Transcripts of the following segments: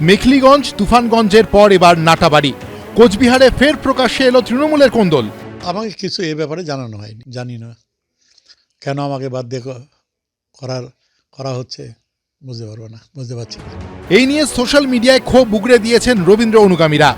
মেখলিগঞ্জ তুফানগঞ্জের পর এবার নাটাবাড়ি। কোচবিহারে ফের প্রকাশ্যে এলো তৃণমূলের কোন্দল। আমাকে কিছু এ ব্যাপারে জানানো হয়নি জানি না। কেন আমাকে বাদ দিয়ে করার করা হচ্ছে বুঝতে পারব না বুঝতে পারছি না। এই নিয়ে সোশ্যাল মিডিয়ায় ক্ষোভ উগরে দিয়েছেন রবীন্দ্র অনুগামীরা।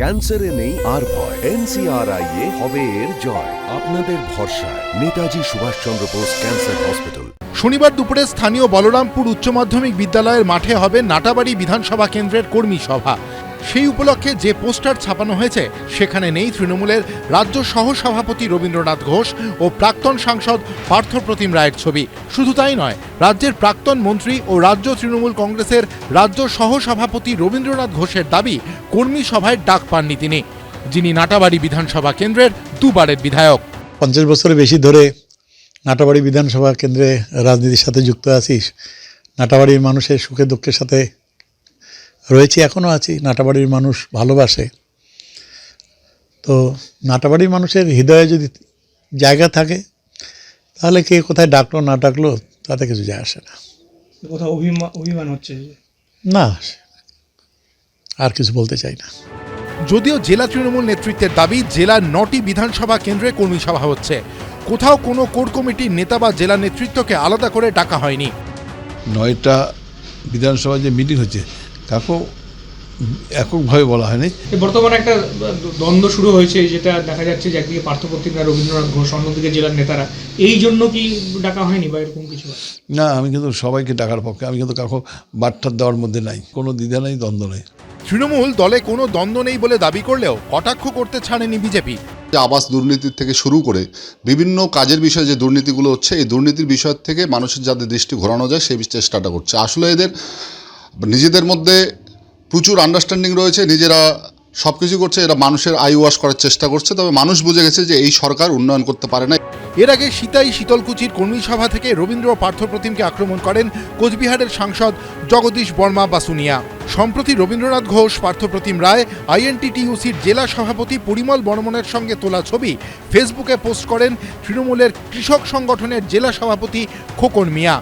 ক্যান্সারে নেই আর ভয় এনসিআরআই এ হবে এর জয়। আপনাদের ভরসায় নেতাজি সুভাষচন্দ্র বোস ক্যান্সার হসপিটাল। শনিবার দুপুরে স্থানীয় বলরামপুর উচ্চ মাধ্যমিক বিদ্যালয়ের মাঠে হবে নাটাবাড়ি বিধানসভা কেন্দ্রের কর্মী সভা। সেই উপলক্ষে যে পোস্টার ছাপানো হয়েছে, সেখানে নেই তৃণমূলের রাজ্য সহ সভাপতি রবীন্দ্রনাথ ঘোষ ও প্রাক্তন সাংসদ পার্থপ্রতিম রায়ের ছবি। শুধু তাই নয়, রাজ্যের প্রাক্তন মন্ত্রী ও রাজ্য তৃণমূল কংগ্রেসের রাজ্য সহ সভাপতি রবীন্দ্রনাথ ঘোষের দাবি, কর্মী সভায় ডাক পাননি তিনি, যিনি নাটাবাড়ি বিধানসভা কেন্দ্রের দুবারের বিধায়ক। পঞ্চাশ বছরের বেশি ধরে নাটাবাড়ি বিধানসভা কেন্দ্রে রাজনীতির সাথে যুক্ত আছিস? নাটাবাড়ির মানুষের সুখে দুঃখের সাথে রয়েছি এখনও আছি। নাটাবাড়ির মানুষ ভালোবাসে। তো নাটাবাড়ির মানুষের হৃদয়ে যদি জায়গা থাকে তাহলে কে কোথায় ডাকলো না ডাকলো তাতে কিছু যায় আসে না। কোথাও অভিমান অভিমান হচ্ছে না আর কিছু বলতে চাই না। যদিও জেলা তৃণমূল নেতৃত্বের দাবি জেলার নটি বিধানসভা কেন্দ্রে কর্মী সভা হচ্ছে। কোথাও কোনো কোর কমিটির নেতা বা জেলা নেতৃত্বকে আলাদা করে ডাকা হয়নি। নয়টা বিধানসভায় যে মিটিং হচ্ছে কাকেও এককভাবে বলা হয়নি। বর্তমানে একটা দ্বন্দ্ব শুরু হয়েছে যেটা দেখা যাচ্ছে যে একদিকে পার্থপ্রতিমরা রবীন্দ্রনাথ ঘোষ অন্যদিকে জেলার নেতারা। এই জন্য কি ডাকা হয়নি বা এরকম কিছু? না আমি কিন্তু সবাইকে ডাকার পক্ষে আমি কিন্তু কাকু বার্তার দেওয়ার মধ্যে নাই। কোনো দ্বিধা নেই দ্বন্দ্ব নেই। তৃণমূল দলে কোনো দ্বন্দ্ব নেই বলে দাবি করলেও কটাক্ষ করতে ছাড়েনি বিজেপি। আবাস দুর্নীতির থেকে শুরু করে বিভিন্ন কাজের বিষয়ে যে দুর্নীতিগুলো হচ্ছে, এই দুর্নীতির বিষয় থেকে মানুষের যাতে দৃষ্টি ঘোরানো যায়, সেই চেষ্টাটা করছে। আসলে এদের নিজেদের মধ্যে প্রচুর আন্ডারস্ট্যান্ডিং রয়েছে, নিজেরা সব কিছু করছে, এরা মানুষের আই ওয়াশ করার চেষ্টা করছে। তবে মানুষ বুঝে গেছে যে এই সরকার উন্নয়ন করতে পারে না এর আগে সীতাই শীতলকুচির কর্মী সভা থেকে রবীন্দ্র পার্থপ্রতিমকে আক্রমণ করেন কোচবিহারের সাংসদ জগদীশ বর্মা বাসুনিয়া। সম্প্রতি রবীন্দ্রনাথ ঘোষ পার্থপ্রতিম রায় আইএনটিটিইউসির জেলা সভাপতি পরিমল বর্মনের সঙ্গে তোলা ছবি ফেসবুকে পোস্ট করেন তৃণমূলের কৃষক সংগঠনের জেলা সভাপতি খোকন মিয়া।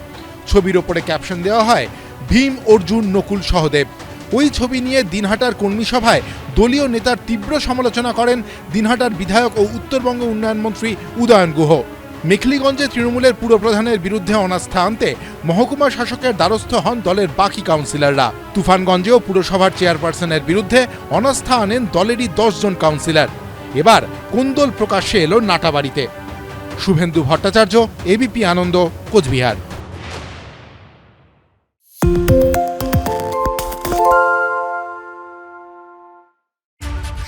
ছবির ওপরে ক্যাপশন দেওয়া হয়, ভীম, অর্জুন, নকুল সহদেব। ওই ছবি নিয়ে দিনহাটার কর্মী সভায় দলীয় নেতার তীব্র সমালোচনা করেন দিনহাটার বিধায়ক ও উত্তরবঙ্গ উন্নয়ন মন্ত্রী উদয়ন গুহ। মেখলিগঞ্জে তৃণমূলের পুরপ্রধানের বিরুদ্ধে অনাস্থা আনতে মহকুমা শাসকের দ্বারস্থ হন দলের বাকি কাউন্সিলররা। তুফানগঞ্জেও পুরসভার চেয়ারপারসনের বিরুদ্ধে অনাস্থা আনেন দলেরই দশজন কাউন্সিলর। এবার কুন্দল প্রকাশ্যে এলো নাটাবাড়িতে। শুভেন্দু ভট্টাচার্য এবিপি আনন্দ, কোচবিহার।